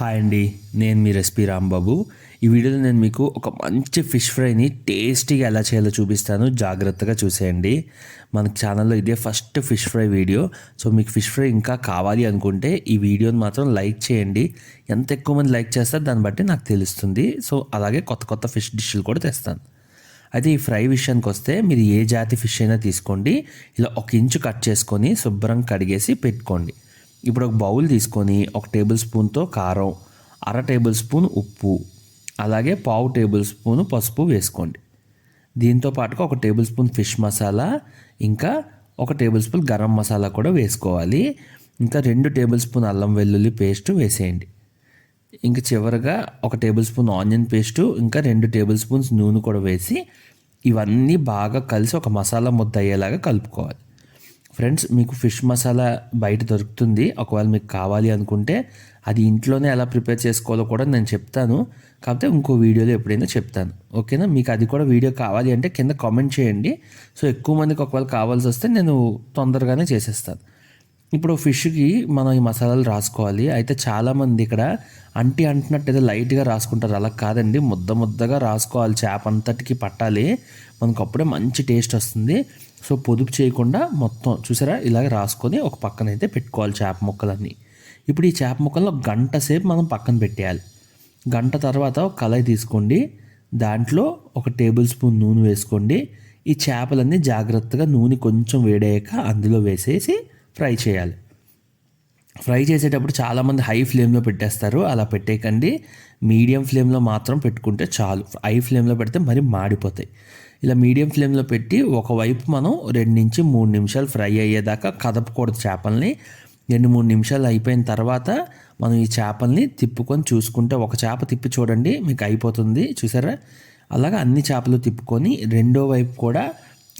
Hi అండి నేను మీ recipe Rambabu. ఈ వీడియోలో నేను మీకు ఒక మంచి ఫిష్ ఫ్రైని టేస్టీగా ఎలా చేయాలో చూపిస్తాను. జాగ్రత్తగా చూసేయండి. మన ఛానల్లో ఇదే first fish fry video. So మీకు ఫిష్ ఫ్రై ఇంకా కావాలి అనుకుంటే ఈ వీడియోని మాత్రం లైక్ చేయండి. ఎంత ఎక్కువ మంది లైక్ చేస్తారు దాన్ని బట్టి నాకు తెలుస్తుంది. సో అలాగే కొత్త కొత్త ఫిష్ డిష్లు కూడా తెస్తాను. అయితే ఈ ఫ్రై విషయానికి వస్తే మీరు ఏ జాతి ఫిష్ అయినా తీసుకోండి. ఇలా ఒక ఇంచు కట్ చేసుకొని శుభ్రంగా కడిగేసి పెట్టుకోండి. ఇప్పుడు ఒక బౌల్ తీసుకొని ఒక టేబుల్ స్పూన్తో కారం అర టేబుల్ స్పూన్ ఉప్పు అలాగే పావు టేబుల్ స్పూన్ పసుపు వేసుకోండి. దీంతో పాటుగా ఒక టేబుల్ స్పూన్ ఫిష్ మసాలా ఇంకా ఒక టేబుల్ స్పూన్ గరం మసాలా కూడా వేసుకోవాలి. ఇంకా రెండు టేబుల్ స్పూన్ అల్లం వెల్లుల్లి పేస్ట్ వేసేయండి. ఇంకా చివరిగా ఒక టేబుల్ స్పూన్ ఆనియన్ పేస్టు ఇంకా రెండు టేబుల్ స్పూన్స్ నూనె కూడా వేసి ఇవన్నీ బాగా కలిసి ఒక మసాలా ముద్ద అయ్యేలాగా కలుపుకోవాలి. ఫ్రెండ్స్ మీకు ఫిష్ మసాలా బయట దొరుకుతుంది. ఒకవేళ మీకు కావాలి అనుకుంటే అది ఇంట్లోనే ఎలా ప్రిపేర్ చేసుకోవాలో కూడా నేను చెప్తాను. కాకపోతే ఇంకో వీడియోలో ఎప్పుడైనా చెప్తాను. ఓకేనా? మీకు అది కూడా వీడియో కావాలి అంటే కింద కామెంట్ చేయండి. సో ఎక్కువ మందికి ఒకవేళ కావాల్సి వస్తే నేను తొందరగానే చేసేస్తాను. ఇప్పుడు ఫిష్కి మనం ఈ మసాలాలు రాసుకోవాలి. అయితే చాలామంది ఇక్కడ అంటి అంటున్నట్టు ఏదో లైట్గా రాసుకుంటారు. అలా కాదండి. ముద్ద ముద్దగా రాసుకోవాలి. చేప అంతటికి పట్టాలి. మనకు అప్పుడే మంచి టేస్ట్ వస్తుంది. సో పొదుపు చేయకుండా మొత్తం చూసారా? ఇలాగ రాసుకొని ఒక పక్కన అయితే పెట్టుకోవాలి చేప ముక్కలన్నీ. ఇప్పుడు ఈ చేప ముక్కలను ఒక గంట సేపు మనం పక్కన పెట్టేయాలి. గంట తర్వాత ఒక కళాయి తీసుకోండి. దాంట్లో ఒక టేబుల్ స్పూన్ నూనె వేసుకోండి. ఈ చేపలన్నీ జాగ్రత్తగా నూనె కొంచెం వేడయ్యాక అందులో వేసేసి ఫ్రై చేయాలి. ఫ్రై చేసేటప్పుడు చాలామంది హై ఫ్లేమ్లో పెట్టేస్తారు. అలా పెట్టేయకండి. మీడియం ఫ్లేమ్లో మాత్రం పెట్టుకుంటే చాలు. హై ఫ్లేమ్లో పెడితే మరి మాడిపోతాయి. ఇలా మీడియం ఫ్లేమ్లో పెట్టి ఒకవైపు మనం రెండు నుంచి మూడు నిమిషాలు ఫ్రై అయ్యేదాకా కదపకూడదు చేపల్ని. రెండు మూడు నిమిషాలు అయిపోయిన తర్వాత మనం ఈ చేపల్ని తిప్పుకొని చూసుకుంటే ఒక చేప తిప్పి చూడండి మీకు అయిపోతుంది. చూసారా? అలాగా అన్ని చేపలు తిప్పుకొని రెండో వైపు కూడా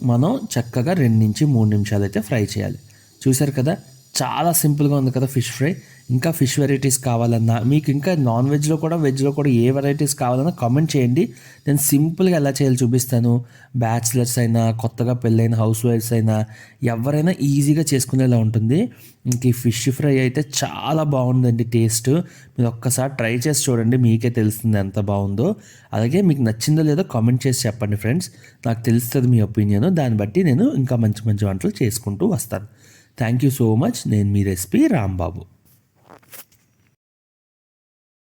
మనం చక్కగా రెండు నుంచి మూడు నిమిషాలు అయితే ఫ్రై చేయాలి. చూశారు కదా? చాలా సింపుల్గా ఉంది కదా ఫిష్ ఫ్రై. ఇంకా ఫిష్ వెరైటీస్ కావాలన్నా మీకు ఇంకా నాన్ వెజ్లో కూడా వెజ్లో కూడా ఏ వెరైటీస్ కావాలన్నా కామెంట్ చేయండి. నేను సింపుల్గా ఎలా చేయాలో చూపిస్తాను. బ్యాచిలర్స్ అయినా కొత్తగా పెళ్ళైన హౌస్ వైఫ్స్ అయినా ఎవరైనా ఈజీగా చేసుకునేలా ఉంటుంది. ఇంక ఈ ఫిష్ ఫ్రై అయితే చాలా బాగుందండి టేస్ట్. మీరు ఒక్కసారి ట్రై చేసి చూడండి మీకే తెలుస్తుంది ఎంత బాగుందో. అలాగే మీకు నచ్చిందో లేదో కామెంట్ చేసి చెప్పండి ఫ్రెండ్స్. నాకు తెలుస్తుంది మీ ఒపీనియన్. దాన్ని బట్టి నేను ఇంకా మంచి మంచి వంటలు చేసుకుంటూ వస్తాను. థ్యాంక్ యూ సో మచ్ నేను మీ రెసిపీ రాంబాబు.